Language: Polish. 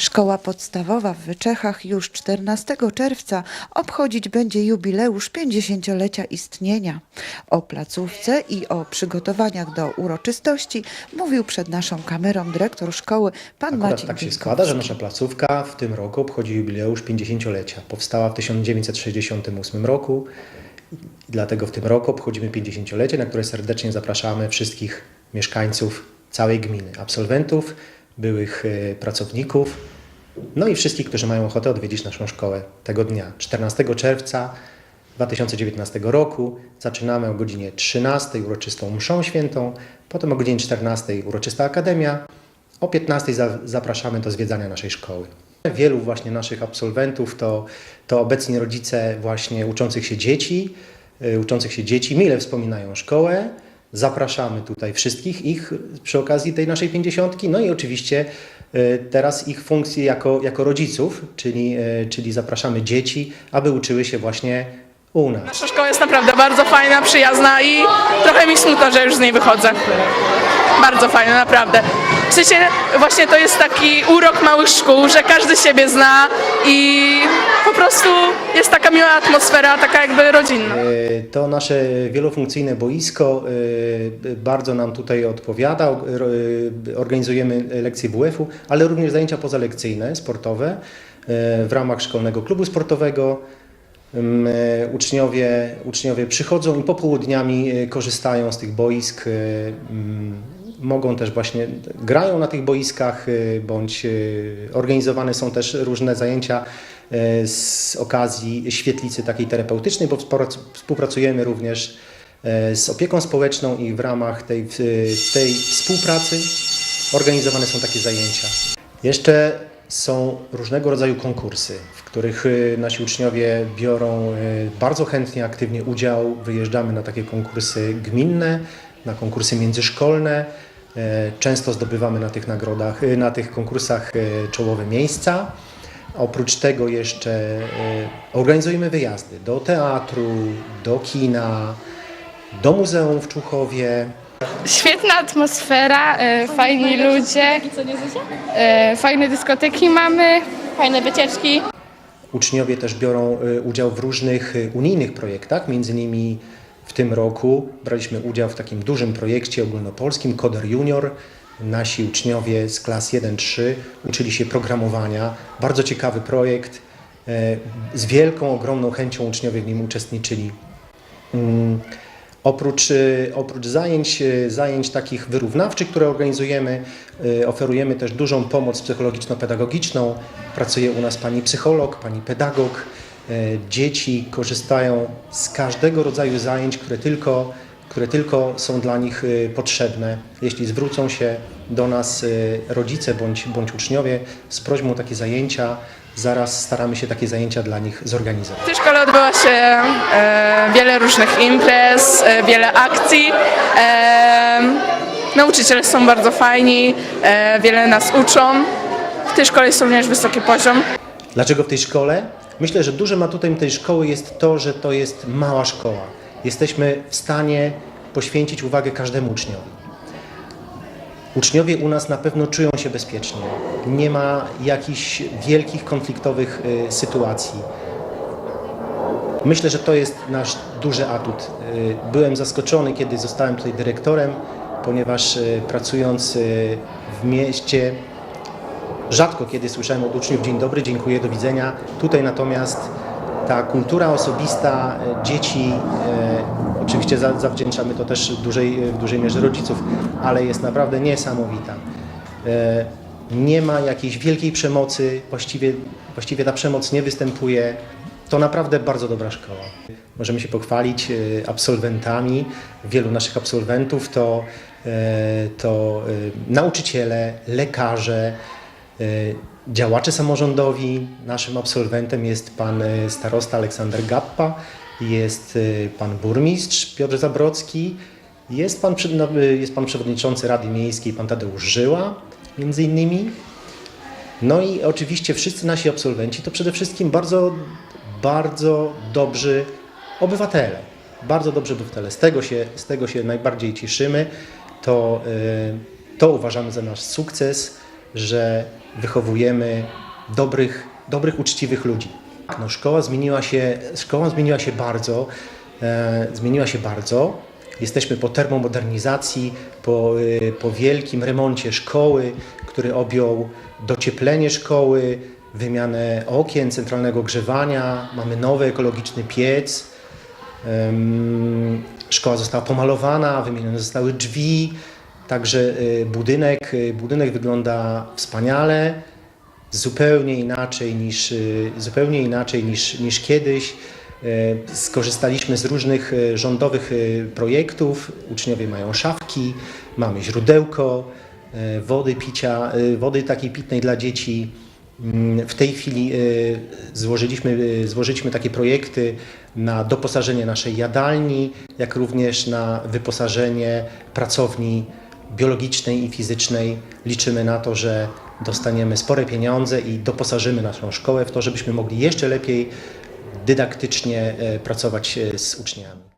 Szkoła podstawowa w Wyczechach już 14 czerwca obchodzić będzie jubileusz 50-lecia istnienia. O placówce i o przygotowaniach do uroczystości mówił przed naszą kamerą dyrektor szkoły pan Akurat Maciej tak się składa, że nasza placówka w tym roku obchodzi jubileusz 50-lecia. Powstała w 1968 roku dlatego w tym roku obchodzimy 50-lecie, na które serdecznie zapraszamy wszystkich mieszkańców całej gminy, absolwentów, byłych e, pracowników, no i wszystkich, którzy mają ochotę odwiedzić naszą szkołę tego dnia. 14 czerwca 2019 roku zaczynamy o godzinie 13 uroczystą mszą świętą, potem o godzinie 14 uroczysta akademia, o 15 za, zapraszamy do zwiedzania naszej szkoły. Wielu właśnie naszych absolwentów to, to obecni rodzice właśnie uczących się dzieci, y, uczących się dzieci mile wspominają szkołę. Zapraszamy tutaj wszystkich ich przy okazji tej naszej pięćdziesiątki. No i oczywiście y, teraz ich funkcje jako, jako rodziców, czyli, y, czyli zapraszamy dzieci, aby uczyły się właśnie u nas. Nasza szkoła jest naprawdę bardzo fajna, przyjazna i trochę mi smutno, że już z niej wychodzę. Bardzo fajna, naprawdę. W sensie właśnie to jest taki urok małych szkół, że każdy siebie zna i po prostu jest taka miła atmosfera, taka jakby rodzinna. E, To nasze wielofunkcyjne boisko e, bardzo nam tutaj odpowiada. E, Organizujemy lekcje WF-u, ale również zajęcia pozalekcyjne, sportowe w ramach szkolnego klubu sportowego. E, Uczniowie, uczniowie przychodzą i popołudniami korzystają z tych boisk. Mogą też właśnie grają na tych boiskach, e, bądź e, organizowane są też różne zajęcia e, z okazji świetlicy takiej terapeutycznej, bo współprac- współpracujemy również z opieką społeczną i w ramach tej, tej współpracy organizowane są takie zajęcia. Jeszcze są różnego rodzaju konkursy, w których y, nasi uczniowie biorą y, bardzo chętnie, aktywnie udział. Wyjeżdżamy na takie konkursy gminne, na konkursy międzyszkolne. E, Często zdobywamy na tych nagrodach, y, na tych konkursach y, czołowe miejsca. Oprócz tego jeszcze organizujemy wyjazdy do teatru, do kina, do muzeum w Czuchowie. Świetna atmosfera, e, fajni ludzie, e, fajne dyskoteki mamy, fajne wycieczki. Uczniowie też biorą udział w różnych unijnych projektach, między innymi w tym roku braliśmy udział w takim dużym projekcie ogólnopolskim Coder Junior. Nasi uczniowie z klas 1-3 uczyli się programowania. Bardzo ciekawy projekt. e, Z wielką, ogromną chęcią uczniowie w nim uczestniczyli. Mm, Oprócz, y, oprócz zajęć, y, zajęć takich wyrównawczych, które organizujemy, oferujemy też dużą pomoc psychologiczno-pedagogiczną. Pracuje u nas pani psycholog, pani pedagog. Y, Dzieci korzystają z każdego rodzaju zajęć, które tylko, które tylko są dla nich y, potrzebne. Jeśli zwrócą się do nas y, rodzice bądź, bądź uczniowie z prośbą o takie zajęcia, zaraz staramy się takie zajęcia dla nich zorganizować. W tej szkole odbywa się e, wiele różnych imprez, e, wiele akcji. E, nauczyciele są bardzo fajni, e, wiele nas uczą. W tej szkole jest również wysoki poziom. Dlaczego w tej szkole? Myślę, że dużym atutem tej szkoły jest to, że to jest mała szkoła. Jesteśmy w stanie poświęcić uwagę każdemu uczniowi. Uczniowie u nas na pewno czują się bezpiecznie. Nie ma jakichś wielkich konfliktowych y, sytuacji. Myślę, że to jest nasz duży atut. Y, Byłem zaskoczony, kiedy zostałem tutaj dyrektorem, ponieważ y, pracując w mieście Rzadko kiedy słyszałem od uczniów dzień dobry, dziękuję, do widzenia. Tutaj natomiast ta kultura osobista e, dzieci, e, oczywiście za, zawdzięczamy to też w dużej, w dużej mierze rodziców, ale jest naprawdę niesamowita. E, nie ma jakiejś wielkiej przemocy, właściwie, właściwie ta przemoc nie występuje. To naprawdę bardzo dobra szkoła. Możemy się pochwalić e, absolwentami. Wielu naszych absolwentów to, e, to e, nauczyciele, lekarze, e, działacze samorządowi. Naszym absolwentem jest pan e, starosta Aleksander Gappa, jest e, pan burmistrz Piotr Zabrocki, jest pan, no, jest pan przewodniczący Rady Miejskiej, pan Tadeusz Żyła, między innymi. No i oczywiście wszyscy nasi absolwenci to przede wszystkim bardzo, bardzo dobrzy obywatele. Bardzo dobrzy obywatele. Z tego się, z tego się najbardziej cieszymy. To, to uważamy za nasz sukces. Że wychowujemy dobrych, dobrych uczciwych ludzi. No, szkoła zmieniła się, szkoła zmieniła się bardzo, e, zmieniła się bardzo. Jesteśmy po termomodernizacji, po, y, po wielkim remoncie szkoły, który objął docieplenie szkoły, wymianę okien, centralnego grzewania, mamy nowy ekologiczny piec. Szkoła została pomalowana, wymienione zostały drzwi, także y, budynek, y, budynek wygląda wspaniale, zupełnie inaczej niż, y, zupełnie inaczej niż, niż kiedyś. Skorzystaliśmy z różnych rządowych projektów. Uczniowie mają szafki, mamy źródełko wody picia, wody takiej pitnej dla dzieci. Mm, W tej chwili złożyliśmy, złożyliśmy takie projekty na doposażenie naszej jadalni, jak również na wyposażenie pracowni biologicznej i fizycznej. Liczymy na to, że dostaniemy spore pieniądze i doposażymy naszą szkołę w to, żebyśmy mogli jeszcze lepiej dydaktycznie e, pracować e, z uczniami.